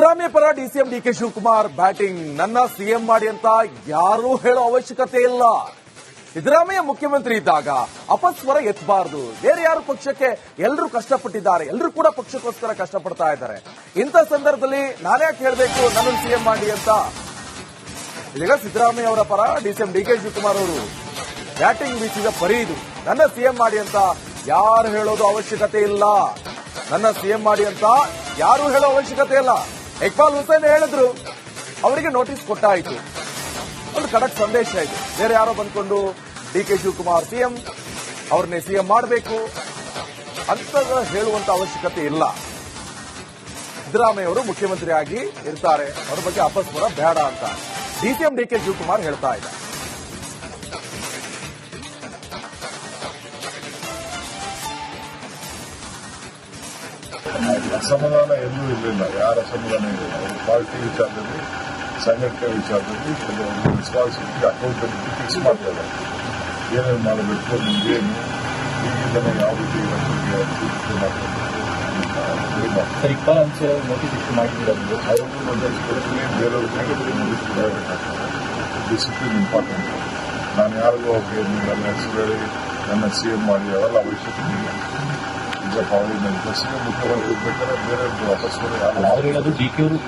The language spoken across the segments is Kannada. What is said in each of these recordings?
ಸಿದ್ದರಾಮಯ್ಯ ಪರ ಡಿಸಿಎಂ ಡಿಕೆ ಶಿವಕುಮಾರ್ ಬ್ಯಾಟಿಂಗ್. ನನ್ನ ಸಿಎಂ ಮಾಡಿ ಅಂತ ಯಾರೂ ಹೇಳೋ ಅವಶ್ಯಕತೆ ಇಲ್ಲ. ಸಿದ್ದರಾಮಯ್ಯ ಮುಖ್ಯಮಂತ್ರಿ ಇದ್ದಾಗ ಅಪಸ್ವರ ಎತ್ತಬಾರದು ಬೇರೆ ಯಾರು ಪಕ್ಷಕ್ಕೆ ಎಲ್ಲರೂ ಕಷ್ಟಪಟ್ಟಿದ್ದಾರೆ. ಎಲ್ಲರೂ ಕೂಡ ಪಕ್ಷಕ್ಕೋಸ್ಕರ ಕಷ್ಟಪಡ್ತಾ ಇದ್ದಾರೆ. ಇಂಥ ಸಂದರ್ಭದಲ್ಲಿ ನಾನ್ಯಾಕೆ ಹೇಳಬೇಕು? ನನ್ನ ಸಿಎಂ ಮಾಡಿ ಅಂತ. ಇದೀಗ ಸಿದ್ದರಾಮಯ್ಯ ಅವರ ಪರ ಡಿಸಿಎಂ ಡಿಕೆ ಶಿವಕುಮಾರ್ ಅವರು ಬ್ಯಾಟಿಂಗ್ ಬೀಸಿದ ಪರಿ ಇದು. ನನ್ನ ಸಿಎಂ ಮಾಡಿ ಅಂತ ಯಾರು ಹೇಳೋದು ಅವಶ್ಯಕತೆ ಇಲ್ಲ. ನನ್ನ ಸಿಎಂ ಮಾಡಿ ಅಂತ ಯಾರು ಹೇಳೋ ಅವಶ್ಯಕತೆ ಇಲ್ಲ. ಇಕ್ಬಾಲ್ ಹುಸೇನ್ ಹೇಳಿದ್ರು, ಅವರಿಗೆ ನೋಟಿಸ್ ಕೊಟ್ಟಾಯಿತು. ಒಂದು ಕಡಕ್ ಸಂದೇಶ ಇದೆ. ಬೇರೆ ಯಾರೋ ಬಂದ್ಕೊಂಡು ಡಿ ಕೆ ಶಿವಕುಮಾರ್ ಸಿಎಂ ಅವ್ರನ್ನೇ ಸಿಎಂ ಮಾಡಬೇಕು ಅಂತ ಹೇಳುವಂತ ಅವಶ್ಯಕತೆ ಇಲ್ಲ. ಸಿದ್ದರಾಮಯ್ಯ ಅವರು ಮುಖ್ಯಮಂತ್ರಿಯಾಗಿ ಇರ್ತಾರೆ. ಅವ್ರ ಬಗ್ಗೆ ಅಪಸ್ವರ ಬೇಡ ಅಂತ ಡಿಸಿಎಂ ಡಿ ಕೆ ಶಿವಕುಮಾರ್ ಹೇಳ್ತಾ ಇದ್ದಾರೆ. ಅಸಮಾಧಾನ ಎಲ್ಲೂ ಇರಲಿಲ್ಲ. ಯಾರ ಅಸಮಾಧಾನ ಇರಲಿಲ್ಲ. ಅವರು ಪಾರ್ಟಿ ವಿಚಾರದಲ್ಲಿ ಸಂಘಟನೆ ವಿಚಾರದಲ್ಲಿ ಕೆಲವೊಂದು ರೆಸ್ಪಾನ್ಸಿಬಿಲಿಟಿ ಅಕೌಂಟಬಿಲಿಟಿ ಫಿಕ್ಸ್ ಮಾಡ್ತಾರೆ. ಏನೇನು ಮಾಡಬೇಕು ನಿಮ್ಗೇನು? ಈಗಿಂದನೇ ಯಾವ ರೀತಿ ಸರ್ ಇಕ್ಬಾಲ್ ಅಂಚೆ ನೋಟಿಸ್ ಇಶ್ಯೂ ಮಾಡಿದ್ದೀರಲ್ಲ ಅವರು ಒಂದಷ್ಟು ಬೇರೆಯವ್ರಿಗೆ ನೋಟಿಸ್ ಕೊಡಬೇಕಾಗ್ತದೆ ಡಿಸಿಪ್ಲಿನ್ ಇಂಪಾರ್ಟೆಂಟ್ ನಾನು ಯಾರಿಗೂ ಹೋಗಿ ನನ್ನ ಹೆಸರು ಹೇಳಿ ನನ್ನ ಸಿ ಎಂ ಮಾಡಿ ಅವೆಲ್ಲ ಅವಶ್ಯಕತೆ ಇಲ್ಲ. ಈಗ ಮುಖ್ಯಮಂತ್ರಿ ಇರ್ಬೇಕಾದ್ರೆ ಬೇರೆ ವಾಪಸ್ ಅವ್ರು ಹೇಳೋದು ಡಿ ಕೆ ಅವರು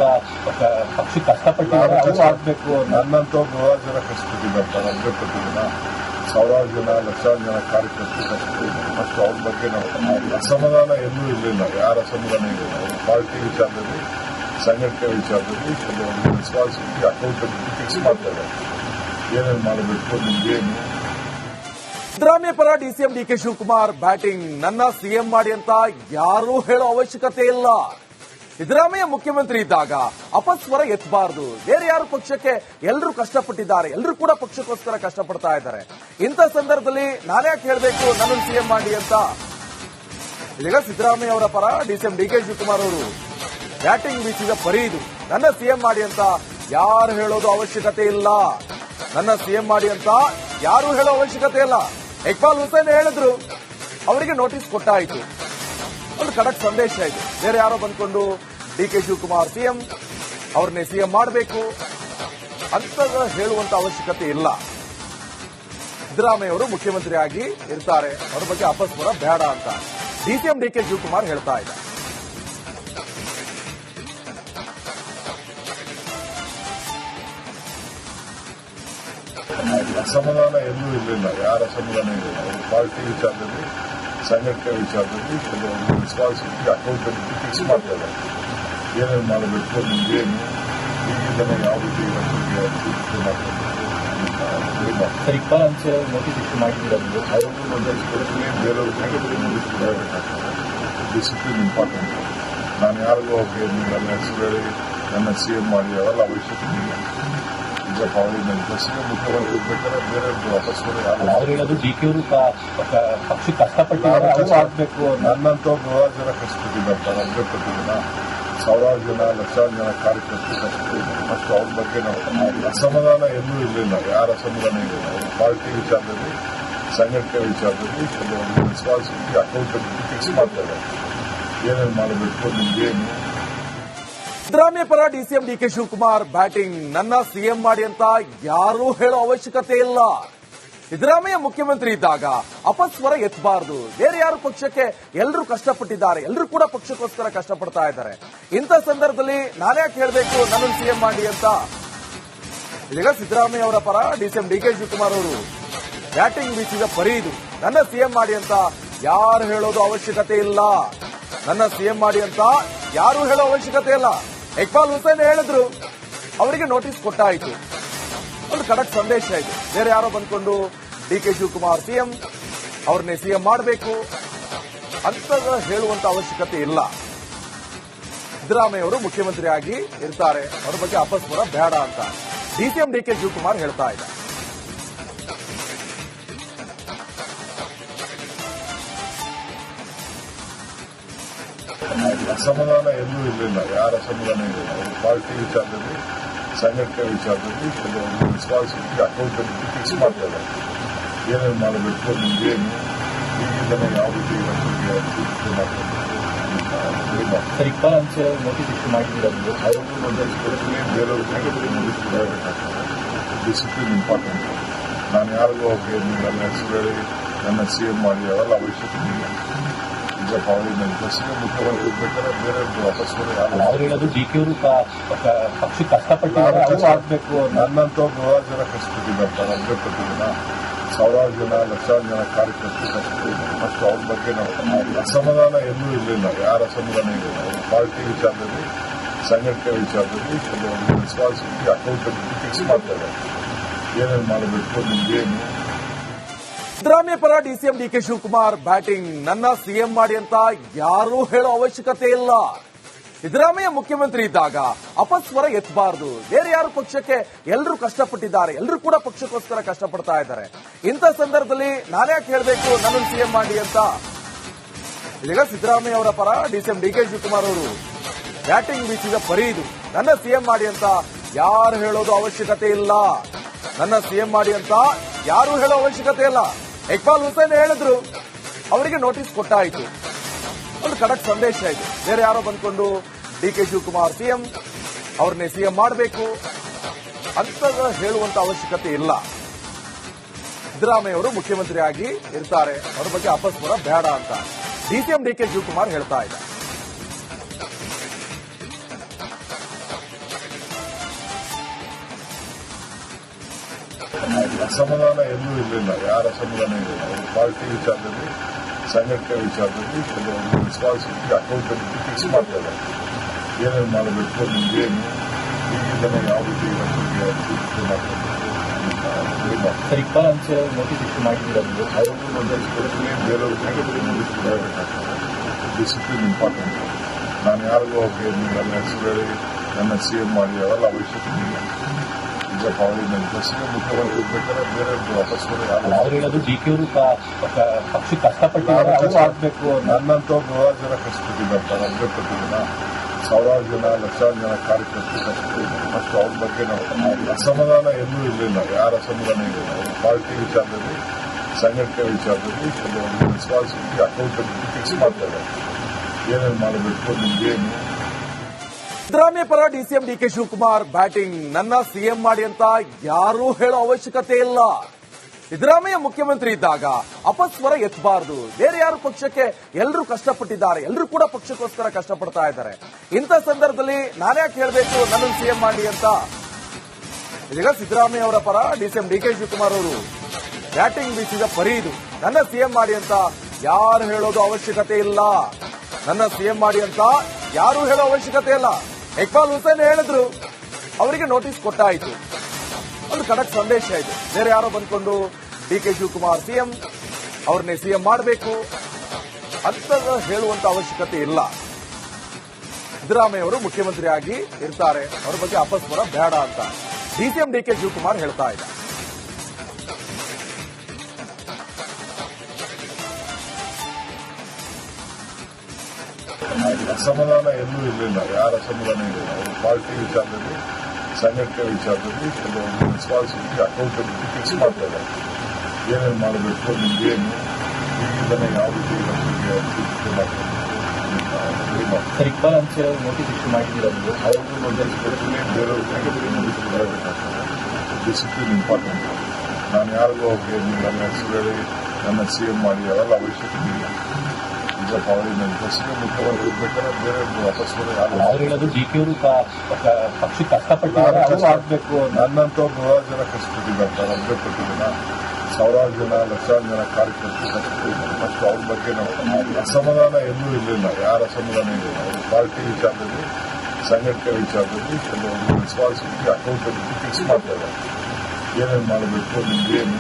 ಪಕ್ಷಕ್ಕೆ ಕಷ್ಟಪಟ್ಟಿದ್ದಾರೆ ಅವರು ಆಗ್ಬೇಕು? ನನ್ನಂತ ನೂರಾರು ಜನ ಕಷ್ಟಪಟ್ಟಿದ್ದಾರೆ. ಹಂಡ್ರೆಡ್ ಪಟ್ಟಿದ್ದೀನ ಸಾವಿರಾರು ಜನ ಲಕ್ಷಾರು ಜನ ಕಾರ್ಯಕರ್ತರು ಕಷ್ಟಪಟ್ಟಿದ್ದಾರೆ. ಮತ್ತು ಅವ್ರ ಬಗ್ಗೆ ನಾವು ಅಸಮಾಧಾನ ಎಲ್ಲೂ ಇರಲಿಲ್ಲ. ಯಾರ ಅಸಮಾಧಾನ ಇರಲಿಲ್ಲ ಅವರು ಪಾರ್ಟಿ ವಿಚಾರದಲ್ಲಿ ಸಂಘಟನೆ ವಿಚಾರದಲ್ಲಿ ಕೆಲವೊಂದು ರೆಸ್ಪಾನ್ಸಿಬಿಲಿಟಿ ಅಕೌಂಟಬಿಲಿಟಿ ಫಿಕ್ಸ್ ಮಾಡ್ತಾರೆ ಏನೇನು ಮಾಡಬೇಕು? ನಿಮ್ಗೇನು? ಸಿದ್ದರಾಮಯ್ಯ ಪರ DCM D K Shivakumar batting. ನನ್ನ ಸಿಎಂ ಮಾಡಿ ಅಂತ ಯಾರೂ ಹೇಳೋ ಅವಶ್ಯಕತೆ ಇಲ್ಲ. ಸಿದ್ದರಾಮಯ್ಯ ಮುಖ್ಯಮಂತ್ರಿ ಇದ್ದಾಗ ಅಪಸ್ವರ ಎತ್ತಬಾರದು ಬೇರೆ ಯಾರು ಪಕ್ಷಕ್ಕೆ ಎಲ್ಲರೂ ಕಷ್ಟಪಟ್ಟಿದ್ದಾರೆ. ಎಲ್ಲರೂ ಕೂಡ ಪಕ್ಷಕ್ಕೋಸ್ಕರ ಕಷ್ಟಪಡ್ತಾ ಇದ್ದಾರೆ. ಇಂಥ ಸಂದರ್ಭದಲ್ಲಿ ನಾನ್ಯಾಕೆ ಹೇಳಬೇಕು ನನ್ನ ಸಿಎಂ ಮಾಡಿ ಅಂತ? ಇದೀಗ ಸಿದ್ದರಾಮಯ್ಯ ಅವರ ಪರ ಡಿಸಿಎಂ ಡಿ ಕೆ ಶಿವಕುಮಾರ್ ಅವರು ಬ್ಯಾಟಿಂಗ್ ಬೀಸಿದ ಪರಿ ಇದು. ನನ್ನ ಸಿಎಂ ಮಾಡಿ ಅಂತ ಯಾರು ಹೇಳೋದು ಅವಶ್ಯಕತೆ ಇಲ್ಲ. ನನ್ನ ಸಿಎಂ ಮಾಡಿ ಅಂತ ಯಾರು ಹೇಳೋ ಅವಶ್ಯಕತೆ ಇಲ್ಲ. ಇಕ್ಬಾಲ್ ಹುಸೇನ್ ಹೇಳಿದ್ರು, ಅವರಿಗೆ ನೋಟಿಸ್ ಕೊಟ್ಟಾಯಿತು. ಒಂದು ಕಡಕ್ ಸಂದೇಶ ಆಯಿತು ಬೇರೆ ಯಾರೋ ಬಂದ್ಕೊಂಡು ಡಿ ಕೆ ಶಿವಕುಮಾರ್ ಸಿಎಂ ಅವ್ರನ್ನೇ ಸಿಎಂ ಮಾಡಬೇಕು ಅಂತ ಹೇಳುವಂತ ಅವಶ್ಯಕತೆ ಇಲ್ಲ. ಸಿದ್ದರಾಮಯ್ಯ ಅವರು ಮುಖ್ಯಮಂತ್ರಿಯಾಗಿ ಇರ್ತಾರೆ. ಅವ್ರ ಬಗ್ಗೆ ಅಪಸ್ವರ ಬೇಡ ಅಂತ ಡಿಸಿಎಂ ಡಿ ಕೆ ಶಿವಕುಮಾರ್ ಹೇಳ್ತಾ ಇದ್ದಾರೆ. ಅಸಮಾಧಾನ ಎಲ್ಲೂ ಇರಲಿಲ್ಲ. ಯಾರ ಅಸಮಾಧಾನ ಇರಲಿಲ್ಲ. ಅವರು ಪಾರ್ಟಿ ವಿಚಾರದಲ್ಲಿ ಸಂಘಟನೆ ವಿಚಾರದಲ್ಲಿ ಕೆಲವೊಂದು ರೆಸ್ಪಾನ್ಸಿಬಿಲಿಟಿ ಅಕೌಂಟಬಿಲಿಟಿ ಫಿಕ್ಸ್ ಮಾಡ್ತಾರೆ. ಏನೇನು ಮಾಡಬೇಕು ನಿಮ್ಗೇನು? ಈಗಿಂದನೇ ಯಾವ ರೀತಿ ಸರ್ ಇಕ್ಬಾಲ್ ನೋಟಿಸ್ ಮಾಡಿದ್ದೀರಲ್ಲ ಅವರು ಒಂದಷ್ಟು ಬೇರೆಯವ್ರಿಗೆ ನೋಟಿಸ್ ಕೊಡಬೇಕಾಗ್ತದೆ ಡಿಸಿಪ್ಲಿನ್ ಇಂಪಾರ್ಟೆಂಟ್ ನಾನು ಯಾರಿಗೂ ಹೋಗಿ ನನ್ನ ಹೆಸರು ಹೇಳಿ ನನ್ನ ಸಿ ಎಂ ಮಾಡಿ ಅವೆಲ್ಲ ಅವಶ್ಯಕತೆ ಇಲ್ಲ. ಈಗ ಅವ್ರಿಗೆ ಸಿ ಎಂ ಮುಖ್ಯಮಂತ್ರಿ ಇರ್ಬೇಕಾದ್ರೆ ಬೇರೆ ವಾಪಸ್ ಯಾರು ಅವ್ರು ಹೇಳೋದು? ಡಿ ಕೆ ಅವರು ಪಕ್ಷಕ್ಕೆ ಕಷ್ಟಪಟ್ಟಿದ್ದಾರೆ ಅವರು ಆಗ್ಬೇಕು ನನ್ನಂತ ನೂರಾರು ಜನ ಕಷ್ಟಪಟ್ಟಿದ್ದಾರೆ. ಹಂಡ್ರೆಡ್ ಪ್ರತಿದಿನ ಸಾವಿರಾರು ಜನ ಲಕ್ಷಾರು ಜನ ಕಾರ್ಯಕರ್ತರು ಕಷ್ಟಪಟ್ಟಿದ್ದಾರೆ. ಮತ್ತು ಅವ್ರ ಬಗ್ಗೆ ನಾವು ಅಸಮಾಧಾನ ಎಲ್ಲೂ ಇರಲಿಲ್ಲ. ಯಾರ ಅಸಮಾಧಾನ ಇರಲಿಲ್ಲ. ಪಾರ್ಟಿ ವಿಚಾರದಲ್ಲಿ ಸಂಘಟನೆ ವಿಚಾರದಲ್ಲಿ ಕೆಲವೊಂದು ರೆಸ್ಪಾನ್ಸಿಬಿಲಿಟಿ ಅಕೌಂಟಬಿಲಿಟಿ ಫಿಕ್ಸ್ ಮಾಡ್ತಾರೆ. ಏನೇನು ಮಾಡಬೇಕು ನಿಮ್ಗೇನು? ಸಿದ್ದರಾಮಯ್ಯ ಪರ DCM D K Shivakumar batting. ನನ್ನ ಸಿಎಂ ಮಾಡಿ ಅಂತ ಯಾರೂ ಹೇಳೋ ಅವಶ್ಯಕತೆ ಇಲ್ಲ. ಸಿದ್ದರಾಮಯ್ಯ ಮುಖ್ಯಮಂತ್ರಿ ಇದ್ದಾಗ ಅಪಸ್ವರ ಎತ್ತಬಾರದು ಬೇರೆ ಯಾರು ಪಕ್ಷಕ್ಕೆ ಎಲ್ಲರೂ ಕಷ್ಟಪಟ್ಟಿದ್ದಾರೆ. ಎಲ್ಲರೂ ಕೂಡ ಪಕ್ಷಕ್ಕೋಸ್ಕರ ಕಷ್ಟಪಡ್ತಾ ಇದ್ದಾರೆ. ಇಂಥ ಸಂದರ್ಭದಲ್ಲಿ ನಾನ್ಯಾಕೆ ಹೇಳಬೇಕು ನನ್ನ ಸಿಎಂ ಮಾಡಿ ಅಂತ? ಇದೀಗ ಸಿದ್ದರಾಮಯ್ಯ ಅವರ ಪರ ಡಿಸಿಎಂ ಡಿ ಕೆ ಶಿವಕುಮಾರ್ ಅವರು ಬ್ಯಾಟಿಂಗ್ ಬೀಸಿದ ಪರಿ ಇದು. ನನ್ನ ಸಿಎಂ ಮಾಡಿ ಅಂತ ಯಾರು ಹೇಳೋದು ಅವಶ್ಯಕತೆ ಇಲ್ಲ. ನನ್ನ ಸಿಎಂ ಮಾಡಿ ಅಂತ ಯಾರು ಹೇಳೋ ಅವಶ್ಯಕತೆ ಇಲ್ಲ. ಇಕ್ಬಾಲ್ ಹುಸೇನ್ ಹೇಳಿದ್ರು, ಅವರಿಗೆ ನೋಟಿಸ್ ಕೊಟ್ಟಾಯಿತು. ಒಂದು ಖಡಕ್ ಸಂದೇಶ ಇದೆ. ಬೇರೆ ಯಾರೋ ಬಂದ್ಕೊಂಡು ಡಿ ಕೆ ಶಿವಕುಮಾರ್ ಸಿಎಂ ಅವ್ರನ್ನೇ ಸಿಎಂ ಮಾಡಬೇಕು. ಅಂತ ಹೇಳುವಂತ ಅವಶ್ಯಕತೆ ಇಲ್ಲ. ಸಿದ್ದರಾಮಯ್ಯ ಅವರು ಮುಖ್ಯಮಂತ್ರಿಯಾಗಿ ಇರ್ತಾರೆ. ಅವ್ರ ಬಗ್ಗೆ ಅಪಸ್ವರ ಬೇಡ ಅಂತ ಡಿಸಿಎಂ ಡಿ ಕೆ ಶಿವಕುಮಾರ್ ಹೇಳ್ತಾ ಇದ್ದಾರೆ. ಅಸಮಾಧಾನ ಎಲ್ಲೂ ಇರಲಿಲ್ಲ. ಯಾರ ಅಸಮಾಧಾನ ಇರಲಿಲ್ಲ ಅವರು ಪಾರ್ಟಿ ವಿಚಾರದಲ್ಲಿ ಸಂಘಟನೆ ವಿಚಾರದಲ್ಲಿ ಕೆಲವೊಂದು ರೆಸ್ಪಾನ್ಸಿಬಿಲಿಟಿ ಅಕೌಂಟಬಿಲಿಟಿ ಫಿಕ್ಸ್ ಮಾಡ್ತಾರೆ ಏನೇನು ಮಾಡಬೇಕು ನಿಮ್ಗೇನು? ಈಗಿಂದನೇ ಯಾವ ರೀತಿ. ಸರ್ ಇಕ್ಬಾಲ್ ಅಂಚೆ ನೋಟಿಸ್ ಇಶ್ಯೂ ಮಾಡಿದ್ದೀರಾ? ನೀವು ಅವ್ರಿಗೂ ನೋಟಿಸ್ ಕೊಡ್ತೀನಿ ಬೇರೆಯವ್ರಿಗೆ ನೋಟಿಸ್ ಕೊಡಬೇಕಾಗ್ತದೆ ಡಿಸಿಪ್ಲಿನ್ ಇಂಪಾರ್ಟೆಂಟ್ ನಾನು ಯಾರಿಗೂ ಹೋಗಿ ನೀವೆಲ್ಲ ನನ್ನ ಹೆಸರು ಹೇಳಿ ನನ್ನ ಸಿ ಎಂ ಮಾಡಿ ಅವೆಲ್ಲ ಅವಶ್ಯಕತೆ ಇಲ್ಲ. ಈಗ ಮುಖ್ಯಮಂತ್ರಿ ಇರ್ಬೇಕಾದ್ರೆ ಬೇರೆಯವ್ರಿಗೆ ವಾಪಸ್ ಅವ್ರು ಹೇಳೋದು ಡಿ ಕೆ ಅವರು ಪಕ್ಷಿ ಕಷ್ಟಪಟ್ಟಿದ್ದಾರೆ. ಅವರು ಆಗ್ಬೇಕು ನನ್ನಂತ ನೂರಾರು ಜನ ಕಷ್ಟಪಟ್ಟಿದ್ದಾರೆ ಹಂಡ್ರೆಡ್ ಪ್ರತಿದಿನ ಸಾವಿರಾರು ಜನ ಲಕ್ಷಾರು ಜನ ಕಾರ್ಯಕರ್ತರು ಕಷ್ಟಪಟ್ಟಿದ್ದಾರೆ. ಮತ್ತು ಅವ್ರ ಬಗ್ಗೆ ನಾವು ಅಸಮಾಧಾನ ಎಲ್ಲೂ ಇರಲಿಲ್ಲ. ಯಾರ ಅಸಮಾಧಾನ ಇರಲಿಲ್ಲ. ಪಾರ್ಟಿ ವಿಚಾರದಲ್ಲಿ ಸಂಘಟನೆ ವಿಚಾರದಲ್ಲಿ ಕೆಲವೊಂದು ರೆಸ್ಪಾನ್ಸಿಬಿಲಿಟಿ ಅಕೌಂಟಬಿಲಿಟಿ ಫಿಕ್ಸ್ ಮಾಡ್ತಾರೆ. ಏನೇನು ಮಾಡಬೇಕು ನಿಮ್ಗೇನು? ಸಿದ್ದರಾಮಯ್ಯ ಪರ DCM D K Shivakumar batting. ನನ್ನ ಸಿಎಂ ಮಾಡಿ ಅಂತ ಯಾರೂ ಹೇಳೋ ಅವಶ್ಯಕತೆ ಇಲ್ಲ. ಸಿದ್ದರಾಮಯ್ಯ ಮುಖ್ಯಮಂತ್ರಿ ಇದ್ದಾಗ ಅಪಸ್ವರ ಎತ್ತಬಾರದು ಬೇರೆ ಯಾರು ಪಕ್ಷಕ್ಕೆ ಎಲ್ಲರೂ ಕಷ್ಟಪಟ್ಟಿದ್ದಾರೆ. ಎಲ್ಲರೂ ಕೂಡ ಪಕ್ಷಕ್ಕೋಸ್ಕರ ಕಷ್ಟಪಡ್ತಾ ಇದ್ದಾರೆ. ಇಂಥ ಸಂದರ್ಭದಲ್ಲಿ ನಾನ್ಯಾಕೆ ಹೇಳಬೇಕು? ನನ್ನ ಸಿಎಂ ಮಾಡಿ ಅಂತ. ಇದೀಗ ಸಿದ್ದರಾಮಯ್ಯ ಅವರ ಪರ ಡಿಸಿಎಂ ಡಿ ಕೆ ಶಿವಕುಮಾರ್ ಅವರು ಬ್ಯಾಟಿಂಗ್ ಬೀಸಿದ ಪರಿ ಇದು. ನನ್ನ ಸಿಎಂ ಮಾಡಿ ಅಂತ ಯಾರು ಹೇಳೋದು ಅವಶ್ಯಕತೆ ಇಲ್ಲ. ನನ್ನ ಸಿಎಂ ಮಾಡಿ ಅಂತ ಯಾರು ಹೇಳೋ ಅವಶ್ಯಕತೆ ಇಲ್ಲ. ಇಕ್ಬಾಲ್ ಹುಸೇನ್ ಹೇಳಿದ್ರು, ಅವರಿಗೆ ನೋಟಿಸ್ ಕೊಟ್ಟಾಯಿತು. ಒಂದು ಖಡಕ್ ಸಂದೇಶ ಆಯಿತು ಬೇರೆ ಯಾರೋ ಬಂದ್ಕೊಂಡು ಡಿ ಕೆ ಶಿವಕುಮಾರ್ ಸಿಎಂ ಅವ್ರನ್ನೇ ಸಿಎಂ ಮಾಡಬೇಕು. ಅಂತ ಹೇಳುವಂತ ಅವಶ್ಯಕತೆ ಇಲ್ಲ. ಸಿದ್ದರಾಮಯ್ಯ ಅವರು ಮುಖ್ಯಮಂತ್ರಿಯಾಗಿ ಇರ್ತಾರೆ. ಅವ್ರ ಬಗ್ಗೆ ಅಪಸ್ವರ ಬೇಡ ಅಂತ ಡಿ ಕೆ ಶಿವಕುಮಾರ್ ಹೇಳ್ತಾ ಇದ್ದಾರೆ. ಅಸಮಾಧಾನ ಎಲ್ಲೂ ಇರಲಿಲ್ಲ. ಯಾರ ಅಸಮಾಧಾನ ಇರಲಿಲ್ಲ ಅವರು ಪಾರ್ಟಿ ವಿಚಾರದಲ್ಲಿ ಸಂಘಟನೆ ವಿಚಾರದಲ್ಲಿ ಕೆಲವೊಂದು ರೆಸ್ಪಾನ್ಸಿಬಿಲಿಟಿ ಅಕೌಂಟಬಿಲಿಟಿ ಫಿಕ್ಸ್ ಮಾಡ್ತಾರೆ. ಏನೇನು ಮಾಡಬೇಕು ನಿಮ್ಗೇನು? ಈಗಿನ ಯಾವ ರೀತಿ ಮಾಡ್ತಾರೆ ಅಭಿವೃದ್ಧಿ ಮಾಡ್ಬೇಕು ಇಲ್ಲ. ಸರ್ ಇಕ್ಬಾಲ್ ಅಂಚೆ ನೋಟಿಸ್ ಇಶ್ಯೂ ಮಾಡಿದ್ದೀರಾ ನೀವು? ಅವ್ರಿಗೂ ನೋಟಿಸ್ ಕೊಡ್ತೀನಿ ಬೇರೆಯವ್ರಿಗೆ ನೋಟಿಸ್ ಕೊಡಬೇಕಾಗ್ತದೆ ಡಿಸಿಪ್ಲಿನ್ ಇಂಪಾರ್ಟೆಂಟ್ ನಾನು ಯಾರಿಗೂ ಹೋಗಿ ನೀವು ನನ್ನ ಹೆಸರು ಹೇಳಿ ನನ್ನ ಸಿ ಎಂ ಮಾಡಿ ಅವೆಲ್ಲ ಅವಶ್ಯಕತೆ ಇಲ್ಲ. ಈಗ ಅವರಿಂದ ಸಿ ಎಂ ಮುಖ್ಯಮಂತ್ರಿ ಇರ್ಬೇಕಾದ್ರೆ ಬೇರೆಯವ್ರಿಗೆ ವಾಪಸ್ ಕೊಡಿ ಯಾರು ಅವ್ರು ಹೇಳೋದು ಡಿ ಕೆ ಅವರು ಪಕ್ಷಕ್ಕೆ ಕಷ್ಟಪಟ್ಟಿದ್ದಾರೆ ಅವರು ಆಗ್ಬೇಕು ಅಂತ ನನ್ನಂತ ನೂರಾರು ಜನ ಕಷ್ಟಪಟ್ಟಿದ್ದಾರೆ ಹಂಡ್ರೆಡ್ ಜನ ಸಾವಿರಾರು ಜನ ಲಕ್ಷಾರು ಜನ ಕಾರ್ಯಕರ್ತರು ಕಷ್ಟಪಟ್ಟಿದ್ದಾರೆ ಮತ್ತು ಅವ್ರ ಬಗ್ಗೆ ನಾವು ಅಸಮಾಧಾನ ಎಲ್ಲೂ ಇರಲಿಲ್ಲ ಯಾರ ಅಸಮಾಧಾನ ಇರಲಿಲ್ಲ ಅವ್ರ ಪಾರ್ಟಿ ವಿಚಾರದಲ್ಲಿ ಸಂಘಟನೆ ವಿಚಾರದಲ್ಲಿ ಕೆಲವೊಂದು ರೆಸ್ಪಾನ್ಸಿಬಿಲಿಟಿ ಅಕೌಂಟಬಿಲಿಟಿ ಫಿಕ್ಸ್ ಮಾಡ್ತಾರೆ ಏನೇನು ಮಾಡಬೇಕು ನಿಮ್ಗೇನು ಸಿದ್ದರಾಮಯ್ಯ ಪರ DCM D K Shivakumar batting. ನನ್ನ ಸಿಎಂ ಮಾಡಿ ಅಂತ ಯಾರೂ ಹೇಳೋ ಅವಶ್ಯಕತೆ ಇಲ್ಲ. ಸಿದ್ದರಾಮಯ್ಯ ಮುಖ್ಯಮಂತ್ರಿ ಇದ್ದಾಗ ಅಪಸ್ವರ ಎತ್ತಬಾರದು ಬೇರೆ ಯಾರು ಪಕ್ಷಕ್ಕೆ ಎಲ್ಲರೂ ಕಷ್ಟಪಟ್ಟಿದ್ದಾರೆ. ಎಲ್ಲರೂ ಕೂಡ ಪಕ್ಷಕ್ಕೋಸ್ಕರ ಕಷ್ಟಪಡ್ತಾ ಇದ್ದಾರೆ. ಇಂಥ ಸಂದರ್ಭದಲ್ಲಿ ನಾನ್ಯಾಕೆ ಹೇಳಬೇಕು? ನನ್ನನ್ನು ಸಿಎಂ ಮಾಡಿ ಅಂತ. ಇದೀಗ ಸಿದ್ದರಾಮಯ್ಯ ಅವರ ಪರ ಡಿಸಿಎಂ ಡಿ ಕೆ ಶಿವಕುಮಾರ್ ಅವರು ಬ್ಯಾಟಿಂಗ್ ಬೀಸಿದ ಪರಿ ಇದು. ನನ್ನ ಸಿಎಂ ಮಾಡಿ ಅಂತ ಯಾರು ಹೇಳೋದು ಅವಶ್ಯಕತೆ ಇಲ್ಲ. ನನ್ನ ಸಿಎಂ ಮಾಡಿ ಅಂತ ಯಾರು ಹೇಳೋ ಅವಶ್ಯಕತೆ ಇಲ್ಲ. ಇಕ್ಬಾಲ್ ಹುಸೇನ್ ಹೇಳಿದ್ರು, ಅವರಿಗೆ ನೋಟಿಸ್ ಕೊಟ್ಟಾಯಿತು. ಒಂದು ಖಡಕ್ ಸಂದೇಶ ಆಯ್ತು ಬೇರೆ ಯಾರೋ ಬಂದ್ಕೊಂಡು ಡಿ ಕೆ ಶಿವಕುಮಾರ್ ಸಿಎಂ ಅವ್ರನ್ನೇ ಸಿಎಂ ಮಾಡಬೇಕು ಅಂತ ಹೇಳುವಂತ ಅವಶ್ಯಕತೆ ಇಲ್ಲ. ಸಿದ್ದರಾಮಯ್ಯ ಅವರು ಮುಖ್ಯಮಂತ್ರಿಯಾಗಿ ಇರ್ತಾರೆ. ಅವ್ರ ಬಗ್ಗೆ ಅಪಸ್ವರ ಬೇಡ ಅಂತ ಡಿಸಿಎಂ ಡಿ ಕೆ ಶಿವಕುಮಾರ್ ಹೇಳ್ತಾ ಇದ್ದಾರೆ. ಅಸಮಾಧಾನ ಎಲ್ಲೂ ಇರಲಿಲ್ಲ. ಯಾರ ಅಸಮಾಧಾನ ಇರಲಿಲ್ಲ ಅವರು ಪಾರ್ಟಿ ವಿಚಾರದಲ್ಲಿ ಸಂಘಟನೆ ವಿಚಾರದಲ್ಲಿ ಕೆಲವೊಂದು ರೆಸ್ಪಾನ್ಸಿಬಿಲಿಟಿ ಅಕೌಂಟಬಿಲಿಟಿ ಫಿಕ್ಸ್ ಮಾಡ್ತಾರೆ ಏನೇನು ಮಾಡಬೇಕು ನಿಮ್ಗೇನು? ಈಗಿನ ಯಾವ ರೀತಿ. ಸರ್ ಇಕ್ಬಾಲ್ ಅಂಚೆ ನೋಟಿಸ್ ಇಶ್ಯೂ ಮಾಡಿದ್ದೀರಾ ನೀವು ಅವ್ರಿಗೂ ನೋಟಿಸ್ ಕೊಡ್ತೀನಿ ಬೇರೆಯವ್ರಿಗೆ ನೋಟಿಸ್ ಡಿಸಿಪ್ಲಿನ್ ಇಂಪಾರ್ಟೆಂಟ್ ನಾನು ಯಾರಿಗೂ ಹೋಗಿ ನೀವು ನನ್ನ ಹೆಸರು ಹೇಳಿ ನನ್ನ ಸಿ ಎಂ ಮಾಡಿ ಅವೆಲ್ಲ ಅವಶ್ಯಕತೆ ಸಿ ಎಂ ಮುಖ್ಯಮಂತ್ರಿ ಇರ್ಬೇಕಾದ್ರೆ ಬೇರೆಯವ್ರಿಗೆ ವಾಪಸ್ ಅವ್ರು ಹೇಳೋದು ಡಿ ಕೆ ಅವರು ಪಕ್ಷಕ್ಕೆ ಕಷ್ಟಪಟ್ಟಿದ್ದಾರೆ ಅವರು ಆಗ್ಬೇಕು ನನ್ನಂತೂ ನೂರಾರು ಜನ ಕಷ್ಟಪಟ್ಟಿದ್ದಾರೆ. ಹಂಡ್ರೆಡ್ ಜನ ಸಾವಿರಾರು ಜನ ಲಕ್ಷಾರು ಜನ ಕಾರ್ಯಕರ್ತರು ಮತ್ತು ಅವ್ರ ಬಗ್ಗೆ ನಾವು ಅಸಮಾಧಾನ ಎಲ್ಲೂ ಇರಲಿಲ್ಲ. ಯಾರ ಅಸಮಾಧಾನ ಇರಲಿಲ್ಲ. ಅವ್ರ ಪಾರ್ಟಿ ವಿಚಾರದಲ್ಲಿ ಸಂಘಟನೆ ವಿಚಾರದಲ್ಲಿ ಕೆಲವೊಂದು ರೆಸ್ಪಾನ್ಸಿಬಿಲಿಟಿ ಅಕೌಂಟಬಿಲಿಟಿ ಫಿಕ್ಸ್ ಮಾಡ್ತಾರೆ ಏನೇನು ಮಾಡಬೇಕು ನಿಮ್ಗೇನು?